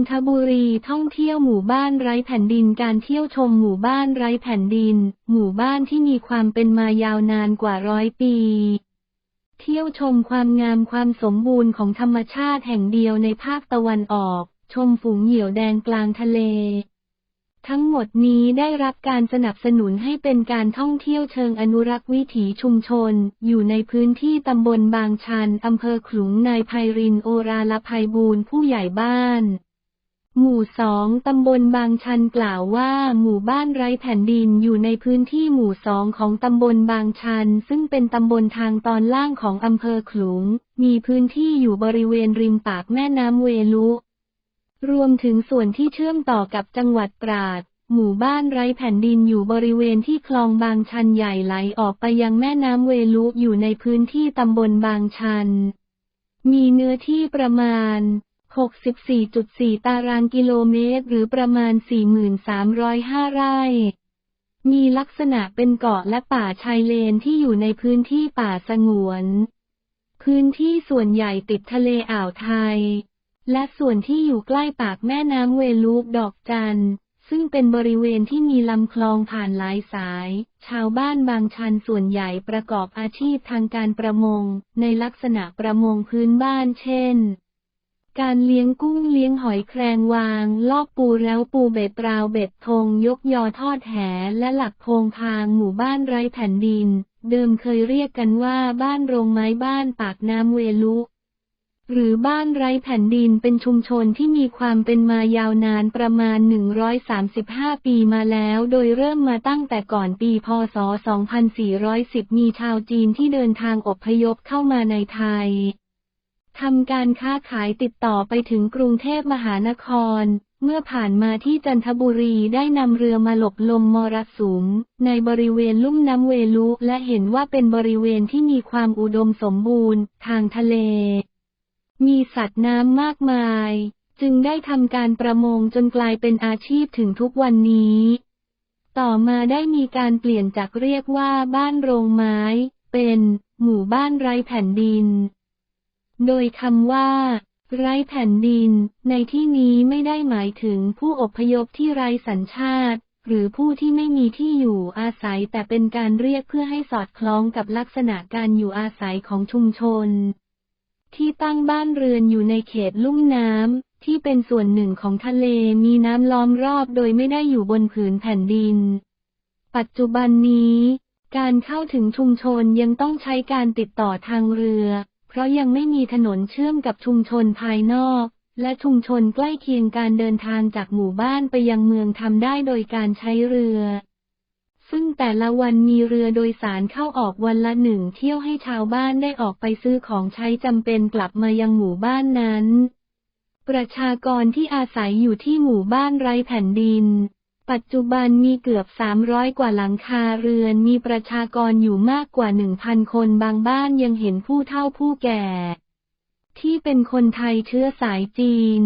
ันทบุรีท่องเที่ยวหมู่บ้านไร้แผ่นดินการเที่ยวชมหมู่บ้านไร้แผ่นดิน หมู่บ้านที่มีความเป็นมายาวนานกว่าร้อยปี เที่ยวชมความงามความสมบูรณ์ของธรรมชาติแห่งเดียวในภาคตะวันออก ชมฝูงเหยี่ยวแดงกลางทะเล ทั้งหมดนี้ได้รับการสนับสนุนให้เป็นการท่องเที่ยวเชิงอนุรักษ์วิถีชุมชน อยู่ในพื้นที่ตำบลบางชันอำเภอขลุงนายไพรินโอราลภัยบูรณ์ผู้ใหญ่บ้าน หมู่สองตำบลบางชันกล่าวว่า หมู่บ้านไร้แผ่นดินอยู่ในพื้นที่หมู่สองของตำบลบางชัน ซึ่งเป็นตำบลทางตอนล่างของอำเภอขลุง มีพื้นที่อยู่บริเวณริมปากแม่น้ำเวลุ รวมถึงส่วนที่เชื่อมต่อกับจังหวัดตราด หมู่บ้านไร้แผ่นดินอยู่บริเวณที่คลองบางชันใหญ่ไหลออกไปยังแม่น้ำเวลุอยู่ในพื้นที่ตำบลบางชัน มีเนื้อที่ประมาณ 64.4 ตารางกิโลเมตร หรือประมาณ 4305 ไร่ มีลักษณะเป็นเกาะและป่าชายเลนที่อยู่ในพื้นที่ป่าสงวน พื้นที่ส่วนใหญ่ติดทะเลอ่าวไทย และส่วนที่อยู่ใกล้ปากแม่น้ำเวลูกดอกจัน ซึ่งเป็นบริเวณที่มีลำคลองผ่านหลายสาย ชาวบ้านบางชันส่วนใหญ่ประกอบอาชีพทางการประมง ในลักษณะประมงพื้นบ้านเช่น การเลี้ยงกุ้งเลี้ยงหอยแครงวาง ลอกปูแล้วปูเบ็ดปราวเบ็ดธงยกยอทอดแหและหลักโพงพางหมู่บ้านไร้แผ่นดิน เดิมเคยเรียกกันว่าบ้านโรงไม้บ้านปากน้ำเวลุหรือบ้านไร้แผ่นดินเป็นชุมชนที่มีความเป็นมายาวนานประมาณ 135 ปีมาแล้ว โดยเริ่มมาตั้งแต่ก่อนปีพศ 2410 มีชาวจีนที่เดินทางอพยพเข้ามาในไทย ทำการค้าขายติดต่อไปถึงกรุงเทพมหานคร เมื่อผ่านมาที่จันทบุรีได้นำเรือมาหลบลมมรสุม ในบริเวณลุ่มน้ำเวลุและเห็นว่าเป็นบริเวณที่มีความอุดมสมบูรณ์ ทางทะเล มีสัตว์น้ำมากมาย จึงได้ทำการประมงจนกลายเป็นอาชีพถึงทุกวันนี้ ต่อมาได้มีการเปลี่ยนจากเรียกว่าบ้านโรงไม้ เป็น หมู่บ้านไร้แผ่นดิน โดยคำว่า ไร้แผ่นดิน ในที่นี้ไม่ได้หมายถึงผู้อพยพที่ไร้สัญชาติ หรือผู้ที่ไม่มีที่อยู่อาศัยแต่เป็นการเรียกเพื่อให้สอดคล้องกับลักษณะการอยู่อาศัยของชุมชน ที่ตั้งบ้านเรือนอยู่ในเขตลุ่มน้ำที่เป็นส่วนหนึ่งของทะเลมีน้ำล้อมรอบโดยไม่ได้อยู่บนผืนแผ่นดิน ปัจจุบันนี้การเข้าถึงชุมชนยังต้องใช้การติดต่อทางเรือ เพราะยังไม่มีถนนเชื่อมกับชุมชนภายนอก และชุมชนใกล้เคียงการเดินทางจากหมู่บ้านไปยังเมืองทำได้โดยการใช้เรือ ซึ่งแต่ละวันมีเรือโดยสารเข้าออกวันละหนึ่งเที่ยวให้ชาวบ้านได้ออกไปซื้อของใช้จำเป็นกลับมายังหมู่บ้านนั้น ประชากรที่อาศัยอยู่ที่หมู่บ้านไร้แผ่นดิน ปัจจุบันมีเกือบ 300 กว่าหลังคาเรือน มีประชากรอยู่มากกว่า 1,000 คนบางบ้านยังเห็นผู้เฒ่าผู้แก่ ที่เป็นคนไทยเชื้อสายจีน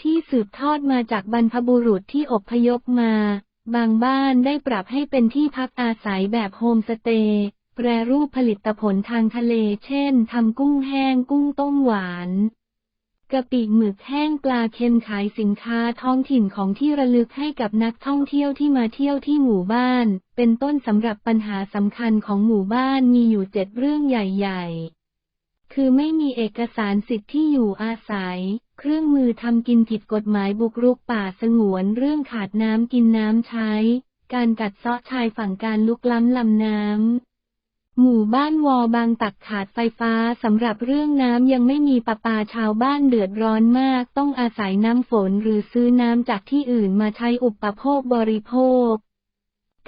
ที่สืบทอดมาจากบรรพบุรุษที่อพยพมา บางบ้านได้ปรับให้เป็นที่พักอาศัยแบบโฮมสเตย์แปรรูปผลิตผลทางทะเล เช่นทำกุ้งแห้งกุ้งต้มหวาน กะปิหมึกแห้งปลาเค็มขายสินค้าท้องถิ่นของที่ระลึกให้กับนักท่องเที่ยวที่มาเที่ยวที่หมู่บ้าน เป็นต้นสำหรับปัญหาสำคัญของหมู่บ้านมีอยู่เจ็ดเรื่องใหญ่ ๆ คือไม่มีเอกสารสิทธิ์ที่อยู่อาศัย เครื่องมือทำกินผิดกฎหมายบุกรุกป่าสงวนเรื่องขาดน้ำกินน้ำใช้ การกัดเซาะชายฝั่งการลุกล้ำลำน้ำ หมู่บ้านวอบางตักขาดไฟฟ้าสำหรับเรื่องน้ำยังไม่มีประปาชาวบ้านเดือดร้อนมาก ต้องอาศัยน้ำฝนหรือซื้อน้ำจากที่อื่นมาใช้อุปโภคบริโภค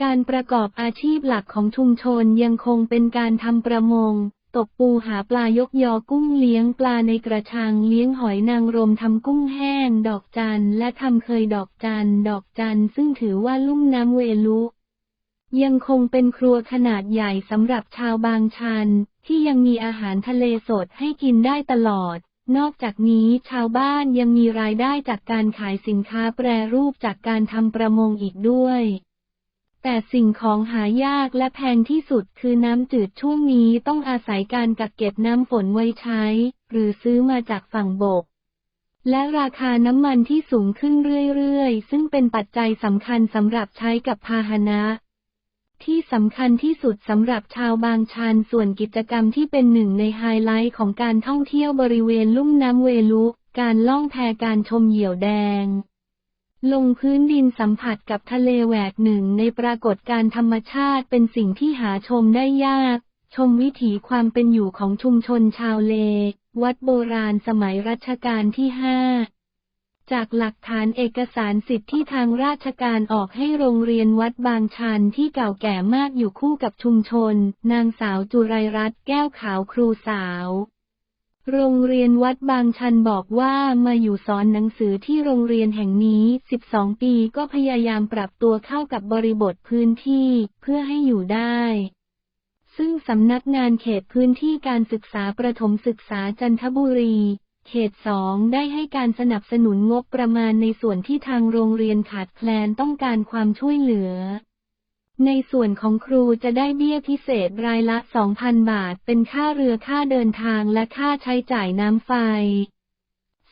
การประกอบอาชีพหลักของชุมชนยังคงเป็นการทำประมง ตกปูหาปลายกยอกุ้งเลี้ยงปลาในกระชังเลี้ยงหอยนางรมทำกุ้งแห้ง ดอกจันและทำเคยดอกจันดอกจันซึ่งถือว่าลุ่มน้ำเวลุ ยังคงเป็นครัวขนาดใหญ่สำหรับชาวบางชัน ที่ยังมีอาหารทะเลสดให้กินได้ตลอด นอกจากนี้ชาวบ้านยังมีรายได้จากการขายสินค้าแปรรูปจากการทำประมงอีกด้วย แต่สิ่งของหายากและแพงที่สุดคือน้ำจืดช่วงนี้ต้องอาศัยการกักเก็บน้ำฝนไว้ใช้ หรือซื้อมาจากฝั่งบกและราคาน้ำมันที่สูงขึ้นเรื่อยๆ ซึ่งเป็นปัจจัยสำคัญสำหรับใช้กับพาหนะ ที่สำคัญที่สุดสำหรับชาวบางชันส่วนกิจกรรมที่เป็นหนึ่งในไฮไลท์ของการท่องเที่ยวบริเวณลุ่มน้ำเวลุการล่องแพการชมเหยี่ยวแดง ลงพื้นดินสัมผัสกับทะเลแหวกหนึ่งในปรากฏการธรรมชาติเป็นสิ่งที่หาชมได้ยาก ชมวิถีความเป็นอยู่ของชุมชนชาวเล วัดโบราณสมัยรัชกาลที่ห้า จากหลักฐานเอกสารสิทธิ์ที่ทางราชการออกให้โรงเรียนวัดบางชันที่เก่าแก่มากอยู่คู่กับชุมชน นางสาวจุไรรัตน์แก้วขาวครูสาว โรงเรียนวัดบางชันบอกว่ามาอยู่สอนหนังสือที่โรงเรียนแห่งนี้ 12 ปีก็พยายามปรับตัวเข้ากับบริบทพื้นที่เพื่อให้อยู่ได้ซึ่งสำนักงานเขตพื้นที่การศึกษาประถมศึกษาจันทบุรี เขตสองได้ให้การสนับสนุนงบประมาณในส่วนที่ทางโรงเรียนขาดแคลนต้องการความช่วยเหลือ ในส่วนของครูจะได้เบี้ยพิเศษรายละ 2,000 บาท เป็นค่าเรือค่าเดินทางและค่าใช้จ่ายน้ำไฟ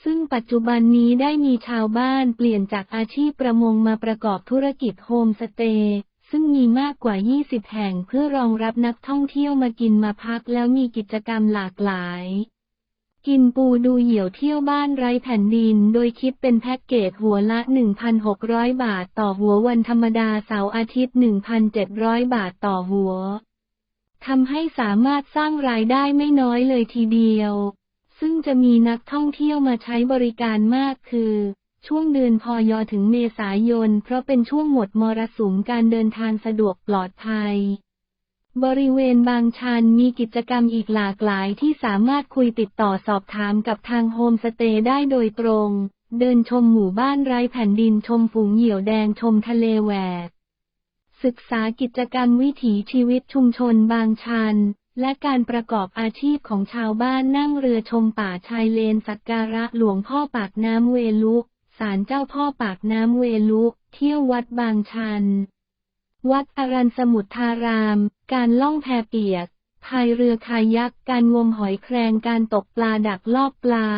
ซึ่งปัจจุบันนี้ได้มีชาวบ้านเปลี่ยนจากอาชีพประมงมาประกอบธุรกิจโฮมสเตย์ซึ่งมีมากกว่า 20 แห่งเพื่อรองรับนักท่องเที่ยวมากินมาพักแล้วมีกิจกรรมหลากหลาย กินปูดูเหยี่ยวเที่ยวบ้านไร้แผ่นดิน โดยคิดเป็นแพ็กเกจหัวละ 1,600 บาทต่อหัววันธรรมดาเสาร์อาทิตย์ 1,700 บาทต่อหัว ทำให้สามารถสร้างรายได้ไม่น้อยเลยทีเดียว ซึ่งจะมีนักท่องเที่ยวมาใช้บริการมากคือ ช่วงเดือนพอยอถึงเมษายน เพราะเป็นช่วงหมดมรสุมการเดินทางสะดวกปลอดภัย บริเวณบางชันมีกิจกรรมอีกหลากหลายที่สามารถคุยติดต่อสอบถามกับทางโฮมสเตย์ได้โดยตรง เดินชมหมู่บ้านไร้แผ่นดินชมฝูงเหยี่ยวแดงชมทะเลแหวก ศึกษากิจกรรมวิถีชีวิตชุมชนบางชัน และการประกอบอาชีพของชาวบ้านนั่งเรือชมป่าชายเลนสักการะหลวงพ่อปากน้ำเวลุศาลเจ้าพ่อปากน้ำเวลุ เที่ยววัดบางชัน วัดอรัญสมุทธาราม การล่องแพเปียก พายเรือคายัก การงมหอยแครง การตกปลาดักลอบปลา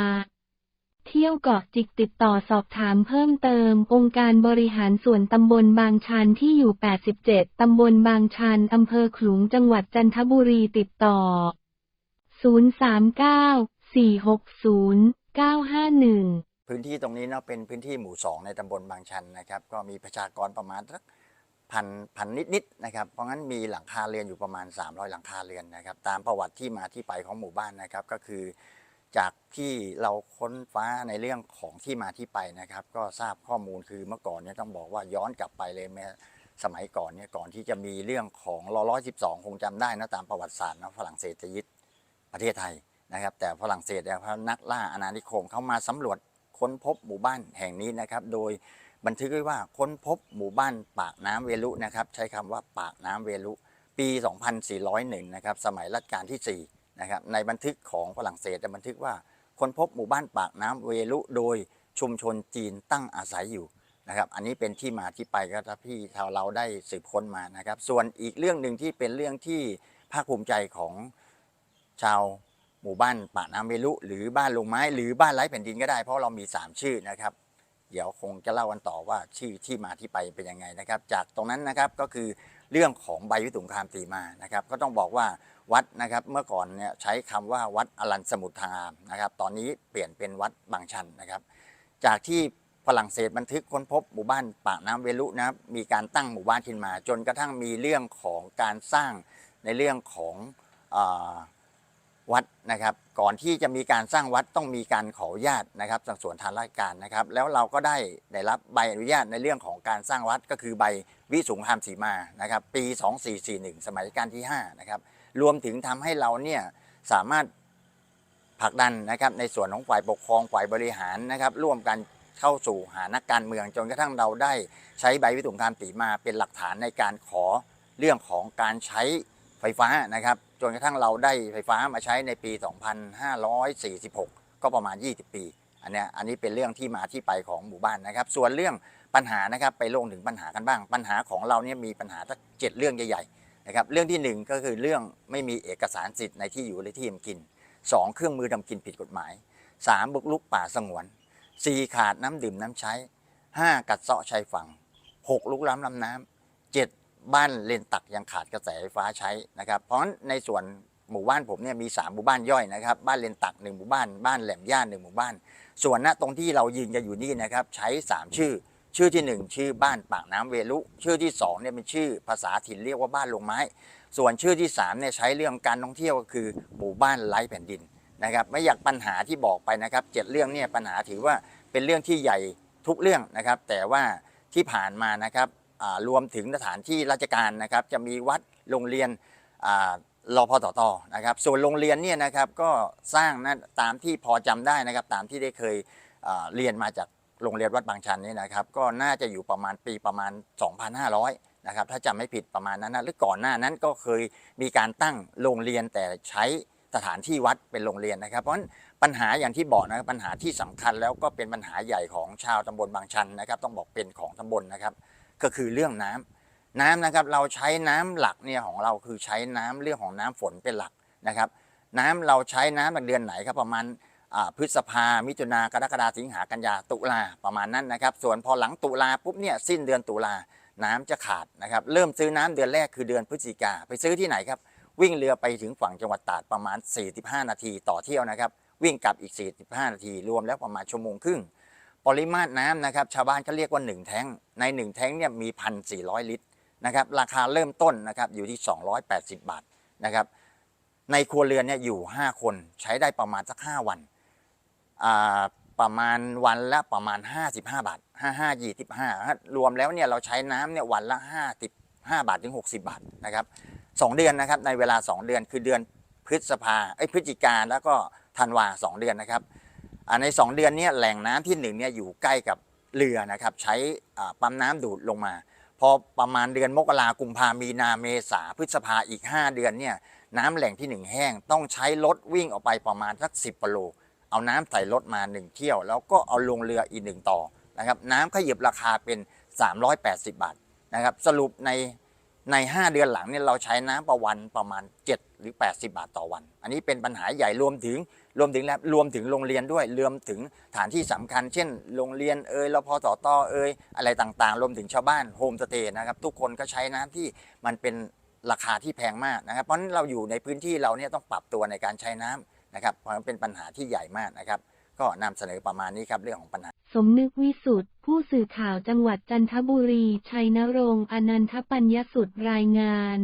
เที่ยวเกาะจิกติดต่อสอบถามเพิ่มเติม องค์การบริหารส่วนตำบลบางชันที่อยู่ 87 ตำบลบางชัน อำเภอขลุง จังหวัดจันทบุรีติดต่อ 039 460 951 พื้นที่ตรงนี้เนาะเป็นพื้นที่หมู่สองในตำบลบางชันนะครับ ก็มีประชากรประมาณสัก พันพันนิดๆนะครับ เพราะงั้นมีหลังคาเรือนอยู่ประมาณ 300 หลังคาเรือนนะครับ ตามประวัติที่มาที่ไปของหมู่บ้านนะครับ ก็คือจากที่เราค้นฟ้าในเรื่องของที่มาที่ไปนะครับ ก็ทราบข้อมูลคือเมื่อก่อนเนี่ยต้องบอกว่าย้อนกลับไปเลยแม้สมัยก่อนเนี่ยก่อนที่จะมีเรื่องของรอร้อยสิบสองคงจำได้นะตามประวัติศาสตร์นะฝรั่งเศสจะยึดประเทศไทยนะครับ แต่ฝรั่งเศสเนี่ยพนักล่าอาณานิคมเข้ามาสำรวจค้นพบหมู่บ้านแห่งนี้นะครับ โดย บันทึกไว้ว่าค้นพบหมู่บ้านปากน้ำเวลุนะครับ ใช้คำว่าปากน้ำเวลุ ปี 2401 นะครับ สมัยรัชกาลที่4นะครับ ในบันทึกของฝรั่งเศสจะบันทึกว่าค้นพบหมู่บ้านปากน้ำเวลุ โดยชุมชนจีนตั้งอาศัยอยู่นะครับ อันนี้เป็นที่มาที่ไปก็ถ้าพี่ชาวเราได้สืบค้นมานะครับ ส่วนอีกเรื่องหนึ่งที่เป็นเรื่องที่ภาคภูมิใจของชาวหมู่บ้านปากน้ำเวลุ หรือบ้านลงไม้ หรือบ้านไร้แผ่นดินก็ได้ เพราะเรามี 3 ชื่อนะครับ เดี๋ยวคงจะเล่ากันต่อว่าชื่อที่มาที่ไปเป็นยังไงนะครับ จากตรงนั้นนะครับก็คือเรื่องของใบวิสุงคามตีมานะครับ ก็ต้องบอกว่าวัดนะครับเมื่อก่อนเนี่ยใช้คำว่าวัดอรันสมุทรธามนะครับ ตอนนี้เปลี่ยนเป็นวัดบางชันนะครับ จากที่ฝรั่งเศสบันทึกค้นพบหมู่บ้านปากน้ำเวลุนะครับมีการตั้งหมู่บ้านขึ้นมา จนกระทั่งมีเรื่องของการสร้างในเรื่องของ วัดนะครับ ก่อนที่จะมีการสร้างวัดต้องมีการขออนุญาตนะครับจากส่วนทางราชการนะครับ แล้วเราก็ได้ได้รับใบอนุญาตในเรื่องของการสร้างวัดก็คือใบวิสุงคามสีมานะครับปี 2441 สมัยรัชกาลที่5นะครับรวมถึงทำให้เราเนี่ยสามารถผลักดันนะครับในส่วนของฝ่ายปกครองฝ่ายบริหารนะครับร่วมกันเข้าสู่หานักการเมืองจนกระทั่งเราได้ใช้ใบวิสุงคามสีมาเป็นหลักฐานในการขอเรื่องของการใช้ไฟฟ้านะครับ จนกระทั่งเราได้ไฟฟ้ามาใช้ในปี 2546 ก็ประมาณ 20 ปี อันเนี้ยอันนี้เป็นเรื่องที่มาที่ไปของหมู่บ้านนะครับ ส่วนเรื่องปัญหานะครับไปลงถึงปัญหากันบ้าง ปัญหาของเราเนี่ยมีปัญหาสักเจ็ดเรื่องใหญ่ๆนะครับเรื่องที่หนึ่งก็คือเรื่องไม่มีเอกสารสิทธิ์ในที่อยู่และที่ทำกินสองเครื่องมือทำกินผิดกฎหมายสามบุกรุกป่าสงวนสี่ขาดน้ำดื่มน้ำใช้ห้ากัดเซาะชายฝั่งหกลุกล้ำลำน้ำเจ็ด บ้านเลนตักยังขาดกระแสไฟฟ้าใช้นะครับ เพราะฉะนั้นในส่วนหมู่บ้านผมเนี่ยมี 3 หมู่บ้านย่อยนะครับ บ้านเลนตัก 1 หมู่บ้าน บ้านแหลมย่านหนึ่งหมู่บ้าน ส่วนณตรงที่เรายืนกันอยู่นี่นะครับ ใช้ 3 ชื่อ ชื่อที่ 1 ชื่อบ้านปากน้ำเวลุ ชื่อที่2เนี่ยเป็นชื่อภาษาถิ่นเรียกว่าบ้านลงไม้ ส่วนชื่อที่3เนี่ยใช้เรื่องการท่องเที่ยวก็คือหมู่บ้านไร้แผ่นดินนะครับ ไม่อยากปัญหาที่บอกไปนะครับเจ็ดเรื่องเนี่ยปัญหาถือว่าเป็นเรื่องที่ใหญ่ทุกเรื่องนะครับ แต่ว่าที่ผ่านมานะครับ รวมถึงสถานที่ราชการนะครับ จะมีวัดโรงเรียนรอพอต่อตอนะครับ ส่วนโรงเรียนเนี่ยนะครับก็สร้างนะตามที่พอจำได้นะครับ ตามที่ได้เคยเรียนมาจากโรงเรียนวัดบางชันนี่นะครับ ก็น่าจะอยู่ประมาณปีประมาณ 2,500นะครับถ้าจำไม่ผิดประมาณนั้นนะหรือก่อนหน้านั้นก็เคยมีการตั้งโรงเรียนแต่ใช้สถานที่วัดเป็นโรงเรียนนะครับ เพราะปัญหาอย่างที่บอกนะครับปัญหาที่สำคัญแล้วก็เป็นปัญหาใหญ่ของชาวตำบลบางชันนะครับ ต้องบอกเป็นของตำบลนะครับ ก็คือเรื่องน้ำน้ำนะครับเราใช้น้ำหลักเนี่ยของเราคือใช้น้ำเรื่องของน้ำฝนเป็นหลักนะครับ น้ำเราใช้น้ำในเดือนไหนครับประมาณพฤษภา มิถุนากรกฎาสิงหากันยาตุลาประมาณนั้นนะครับ ส่วนพอหลังตุลาปุ๊บเนี่ยสิ้นเดือนตุลาน้ำจะขาดนะครับ เริ่มซื้อน้ำเดือนแรกคือเดือนพฤศจิกาไปซื้อที่ไหนครับ วิ่งเรือไปถึงฝั่งจังหวัดตราดประมาณ 45 นาทีต่อเที่ยวนะครับ วิ่งกลับอีก 45 นาทีรวมแล้วประมาณชั่วโมงครึ่ง ปริมาตรน้ำนะครับชาวบ้านเขาเรียกว่า 1 แท้งใน 1 แท้งเนี่ยมี 1,400 ลิตรนะครับราคาเริ่มต้นนะครับอยู่ที่ 280 บาทนะครับในครัวเรือนเนี่ยอยู่ 5 คนใช้ได้ประมาณสัก 5 วันประมาณวันละประมาณ 55 บาท 55 25 รวมแล้วเนี่ยเราใช้น้ำเนี่ยวันละ 55 บาทถึง 60 บาทนะครับสองเดือนนะครับในเวลา 2 เดือนคือเดือนพฤษภาเอ้พฤศจิกาแล้วก็ธันวาสองเดือนนะครับ ใน 2 เดือนนี้แหล่งน้ำที่1เนี่ยอยู่ใกล้กับเรือนะครับใช้ปั๊มน้ำดูดลงมา พอประมาณเดือนมกรากุมภามีนาเมษาพฤษภาอีก 5 เดือนเนี่ยน้ำแหล่งที่ 1 แห้งต้องใช้รถวิ่งออกไปประมาณสัก 10กิโลเอาน้ำใส่รถมา 1 เที่ยว แล้วก็เอาลงเรืออีกหนึ่งต่อนะครับน้ำขยับราคาเป็น 380 บาทนะครับสรุปในใน 5 เดือนหลังเนี่ยเราใช้น้ำประวันประมาณ 7 หรือ 80 บาทต่อวัน อันนี้เป็นปัญหาใหญ่รวมถึง รวมถึงแล้วรวมถึงโรงเรียนด้วยรวมถึงฐานที่สำคัญ เช่น โรงเรียนเอ่ยรพสตเอ่ยอะไรต่างๆ รวมถึงชาวบ้านโฮมสเตย์นะครับ ทุกคนก็ใช้น้ำที่มันเป็นราคาที่แพงมากนะครับ เพราะนั้นเราอยู่ในพื้นที่เราเนี่ยต้องปรับตัวในการใช้น้ำนะครับ เพราะมันเป็นปัญหาที่ใหญ่มากนะครับ ก็นำเสนอประมาณนี้ครับเรื่องของปัญหา สมนึกวิสุทธ์ผู้สื่อข่าวจังหวัดจันทบุรี ชัยนรงค์อนันทปัญญสุทธิ์รายงาน